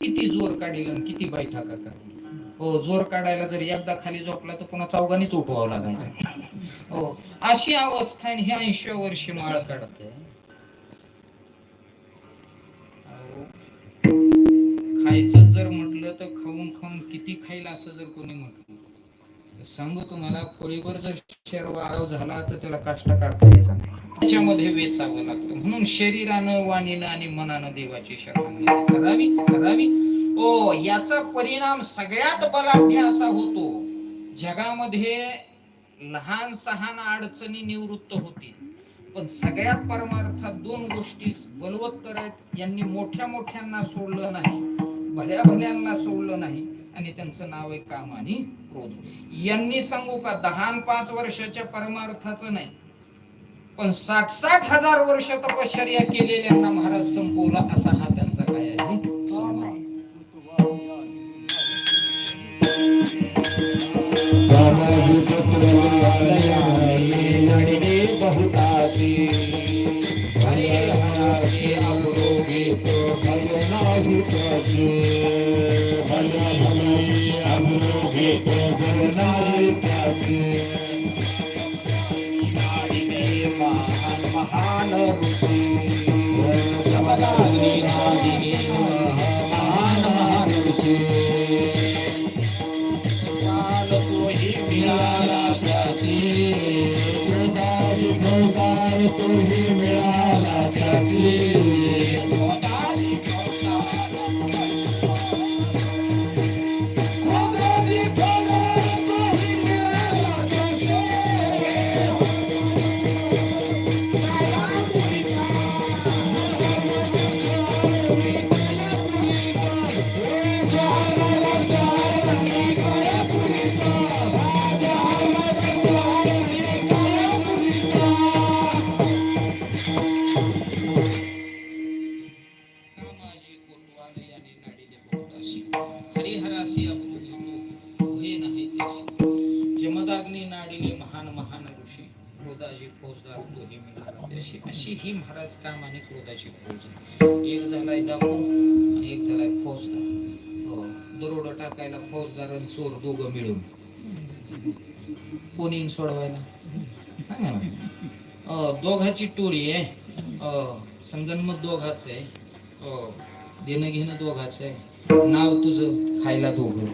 किती जोर काढील आणि किती बैठाका काढील हो जोर काढायला जर एकदा खाली झोपला तर पुन्हा चौघांनीच उठवावं लागायचं. हो अशी अवस्था आणि हे ऐंशी वर्षी माळ काढते. खायचं जर म्हटलं तर खाऊन खाऊन किती खाईल असं जर कोणी म्हटलं? सांगू तुम्हाला पोळीवर जर शरीर वाळव झाला तर त्याला कष्ट काढता यायचा नाही. त्याच्यामध्ये वेचावं लागतं. म्हणून शरीरानं वाणीनं आणि मनानं देवाची शरण करावी करावी. ओ याचा परिणाम सगळ्यात बलाढ्य असा होतो जगामध्ये लहान सहान अडचणी निवृत्त होतील. पण सगळ्यात परमार्थात दोन गोष्टी बलवत्तर आहेत. यांनी मोठ्या मोठ्यांना सोडलं नाही भल्या भल्यांना सोडलं नाही. आणि त्यांचं नाव आहे काम आणि क्रोध. यांनी सांगू का दहा पाच वर्षाच्या परमार्थाचं नाही पण साठ साठ हजार वर्ष तपश्चर्या केलेल्यांना महाराज संपवला असा हा त्यांचा काय आहे? बहुतासी तोही मिळाला त्याची मिळाला त्याची हरिहरासी अवलोकितो नाही त्याशी जमदाग्नी नाडिले महान महान ऋषी क्रोधाची फौजदार दोहे मिळाला त्याशी अशी ही महाराज काम आणि क्रोधाची फौज एक झालाय डाकू आणि एक झालाय फौजदार. हो, दरोडा टाकायला फौजदार आणि चोर दोघं मिळून. कोणी सोडवायला ना दोघाची टोळी आहे. अ, मग दोघाच आहे. देणं घेणं दोघाच आहे. नाव तुझं खायला दोघं.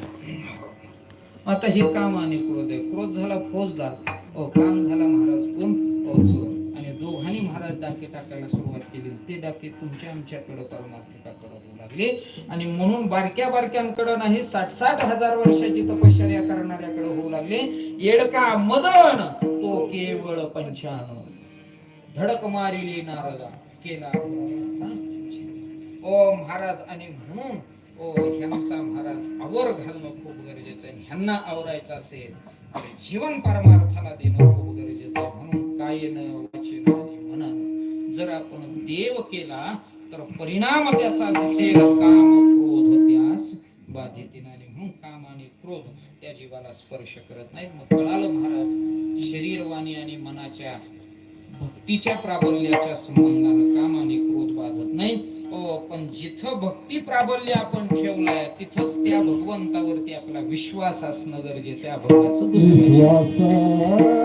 आता हे काम आणि क्रोध आहे. क्रोध झाला फौजदार. ओ काम झाला महाराज कोण? चोर. आणि दोघांनी महाराज डाके टाकायला सुरुवात केली. ते डाके तुमच्या आमच्याकडे परमार्थिकाकडे होऊ लागले. आणि म्हणून बारक्या बारक्यांकडे नाही साठ साठ हजार वर्षाची तपश्चर्या करणाऱ्याकडे होऊ लागले. येडका मदन तो केवळ पंचान धडक मारिली नारदा. केला. ओ महाराज आणि म्हणून ओ ह्यांचा महाराज आवर घालणं खूप गरजेचं आहे. ह्यांना आवरायचं असेल तर जीवन परमार्थाला देणं खूप गरजेचं आहे. म्हणून काय न आणि मनानं जर आपण देव केला तर परिणाम त्याचा दिसेल. काम क्रोध त्यास बाधित आणि म्हणून काम आणि क्रोध त्या जीवाला स्पर्श करत नाहीत. मग कळालं महाराज शरीरवाणी आणि मनाच्या भक्तीच्या प्राबल्याच्या संबंधानं काम आणि क्रोध बाधत नाही हो पण जिथं भक्ती प्राबल्य आपण ठेवलंय तिथंच त्या भगवंतावरती आपला विश्वास असणं गरजेचं आहे. अभंगाचं दुसरं स्वामी